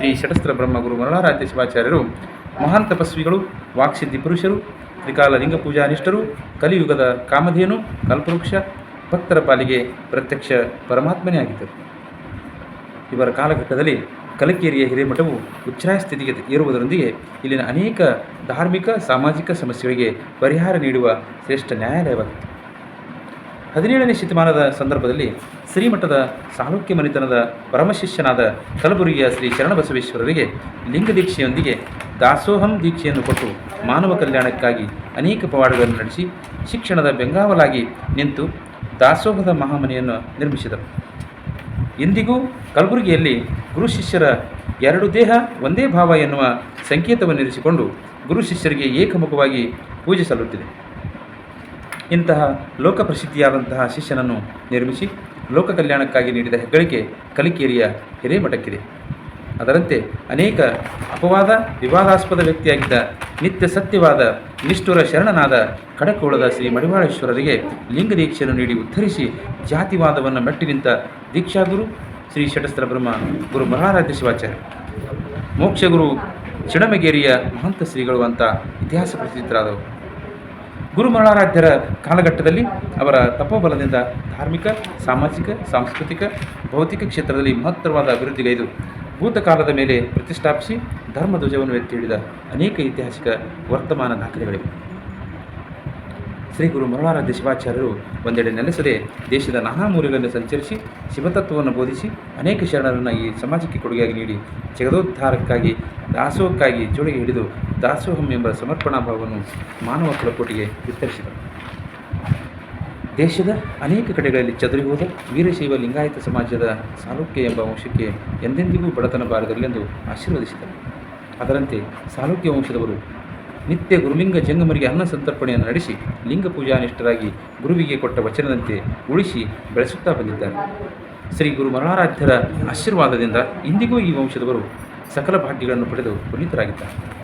ಶ್ರೀ ಷಟಸ್ತ್ರ ಬ್ರಹ್ಮ ಗುರು ಮರಳಾರಾಧ್ಯ ಶಿವಾಚಾರ್ಯರು, ಮಹಾನ್ ತಪಸ್ವಿಗಳು, ವಾಕ್ಸಿದ್ಧಿ ಪುರುಷರು, ತ್ರಿಕಾಲ ಲಿಂಗ ಪೂಜಾನಿಷ್ಠರು ಕಲಿಯುಗದ ಕಾಮಧೇನು, ಕಲ್ಪವೃಕ್ಷ, ಭಕ್ತರ ಪಾಲಿಗೆ ಪ್ರತ್ಯಕ್ಷ ಪರಮಾತ್ಮನೇ ಆಗಿದ್ದರು. ಇವರ ಕಾಲಘಟ್ಟದಲ್ಲಿ ಕಲಕೇರಿಯ ಹಿರೇಮಠವು ಉಚ್ಛಾಯ ಸ್ಥಿತಿಗೆ ಏರುವುದರೊಂದಿಗೆ ಇಲ್ಲಿನ ಅನೇಕ ಧಾರ್ಮಿಕ, ಸಾಮಾಜಿಕ ಸಮಸ್ಯೆಗಳಿಗೆ ಪರಿಹಾರ ನೀಡುವ ಶ್ರೇಷ್ಠ ನ್ಯಾಯಾಲಯವಾಗಿತ್ತು ಹದಿನೇಳನೇ ಶತಮಾನದ ಸಂದರ್ಭದಲ್ಲಿ ಶ್ರೀಮಠದ ಸಾಲುಕ್ಯ ಮನೆತನದ ಪರಮಶಿಷ್ಯನಾದ ಕಲಬುರಗಿಯ ಶ್ರೀ ಶರಣಬಸವೇಶ್ವರರಿಗೆ ಲಿಂಗ ದೀಕ್ಷೆಯೊಂದಿಗೆ ದಾಸೋಹಂ ದೀಕ್ಷೆಯನ್ನು ಕೊಟ್ಟು ಮಾನವ ಕಲ್ಯಾಣಕ್ಕಾಗಿ ಅನೇಕ ಪವಾಡಗಳನ್ನು ನಡೆಸಿ ಶಿಕ್ಷಣದ ಬೆಂಗಾವಲಾಗಿ ನಿಂತು ದಾಸೋಹದ ಮಹಾಮನೆಯನ್ನು ನಿರ್ಮಿಸಿದರು. ಇಂದಿಗೂ ಕಲಬುರಗಿಯಲ್ಲಿ ಗುರು ಶಿಷ್ಯರ ಎರಡು ದೇಹ ಒಂದೇ ಭಾವ ಎನ್ನುವ ಸಂಕೇತವನ್ನಿರಿಸಿಕೊಂಡು ಗುರು ಶಿಷ್ಯರಿಗೆ ಏಕಮುಖವಾಗಿ ಪೂಜೆ ಸಲ್ಲುತ್ತಿದೆ. ಇಂತಹ ಲೋಕಪ್ರಸಿದ್ಧಿಯಾದಂತಹ ಶಿಷ್ಯನನ್ನು ನಿರ್ಮಿಸಿ ಲೋಕ ಕಲ್ಯಾಣಕ್ಕಾಗಿ ನೀಡಿದ ಹೆಗ್ಗಳಿಕೆ ಕಲಿಕೇರಿಯ ಹಿರೇಮಠಕ್ಕಿದೆ. ಅದರಂತೆ ಅನೇಕ ಅಪವಾದ, ವಿವಾದಾಸ್ಪದ ವ್ಯಕ್ತಿಯಾಗಿದ್ದ ನಿತ್ಯ ಸತ್ಯವಾದ, ನಿಷ್ಠುರ ಶರಣನಾದ ಕಡಕೋಳದ ಶ್ರೀ ಮಡಿವಾಳೇಶ್ವರರಿಗೆ ಲಿಂಗ ದೀಕ್ಷೆಯನ್ನು ನೀಡಿ ಉದ್ಧರಿಸಿ ಜಾತಿವಾದವನ್ನು ಮೆಟ್ಟಿ ನಿಂತ ದೀಕ್ಷಾಗುರು ಶ್ರೀ ಷಟಸ್ತ್ರ ಬ್ರಹ್ಮ ಗುರು ಮಹಾರಾಧ್ಯ ಶಿವಾಚಾರ್ಯ. ಮೋಕ್ಷಗುರು ಚಿಣಮಗೇರಿಯ ಮಹಂತ ಶ್ರೀಗಳು ಅಂತ ಇತಿಹಾಸ ಪ್ರಸಿದ್ಧರಾದವರು ಗುರು ಮರಣಾರಾಧ್ಯರ ಕಾಲಘಟ್ಟದಲ್ಲಿ ಅವರ ತಪೋಬಲದಿಂದ ಧಾರ್ಮಿಕ, ಸಾಮಾಜಿಕ, ಸಾಂಸ್ಕೃತಿಕ, ಭೌತಿಕ ಕ್ಷೇತ್ರದಲ್ಲಿ ಮಹತ್ತರವಾದ ಅಭಿವೃದ್ಧಿಗೈದು ಭೂತಕಾಲದ ಮೇಲೆ ಪ್ರತಿಷ್ಠಾಪಿಸಿ ಧರ್ಮಧ್ವಜವನ್ನು ಎತ್ತಿ ಹಿಡಿದ ಅನೇಕ ಐತಿಹಾಸಿಕ ವರ್ತಮಾನ ದಾಖಲೆಗಳಿವೆ. ಶ್ರೀ ಗುರು ಮರಣಾರಾಧ್ಯ ಶಿವಾಚಾರ್ಯರು ಒಂದೆಡೆ ನೆಲೆಸದೆ ದೇಶದ ನಾನಾ ಮೂಲೆಗಳನ್ನು ಸಂಚರಿಸಿ ಶಿವತತ್ವವನ್ನು ಬೋಧಿಸಿ ಅನೇಕ ಶರಣರನ್ನು ಈ ಸಮಾಜಕ್ಕೆ ಕೊಡುಗೆಯಾಗಿ ನೀಡಿ ಜಗದೋದ್ಧಾರಕ್ಕಾಗಿ ದಾಸೋಹಕ್ಕಾಗಿ ಜೋಡಿಗೆ ಹಿಡಿದು ದಾಸೋಹಂ ಎಂಬ ಸಮರ್ಪಣಾ ಭಾವವನ್ನು ಮಾನವ ಕುಲಕೋಟಿಗೆ ವಿಸ್ತರಿಸಿದರು ದೇಶದ ಅನೇಕ ಕಡೆಗಳಲ್ಲಿ ಚದುರಿ ಹೋದ ವೀರಶೈವ ಲಿಂಗಾಯತ ಸಮಾಜದ ಸಾಲುಕ್ಯ ಎಂಬ ವಂಶಕ್ಕೆ ಎಂದೆಂದಿಗೂ ಬಡತನ ಬಾರದಲ್ಲೆಂದು ಆಶೀರ್ವದಿಸಿದರು. ಅದರಂತೆ ಸಾಲುಕ್ಯ ವಂಶದವರು ನಿತ್ಯ ಗುರುಲಿಂಗ ಜಂಗಮರಿಗೆ ಅನ್ನ ಸಂತರ್ಪಣೆಯನ್ನು ನಡೆಸಿ ಲಿಂಗ ಪೂಜಾನಿಷ್ಠರಾಗಿ ಗುರುವಿಗೆ ಕೊಟ್ಟ ವಚನದಂತೆ ಉಳಿಸಿ ಬೆಳೆಸುತ್ತಾ ಬಂದಿದ್ದಾರೆ. ಶ್ರೀ ಗುರು ಮರಾರಾಧ್ಯರ ಆಶೀರ್ವಾದದಿಂದ ಇಂದಿಗೂ ಈ ವಂಶದವರು ಸಕಲ ಭಾಗ್ಯಗಳನ್ನು ಪಡೆದು ಪುನೀತರಾಗಿದ್ದಾರೆ.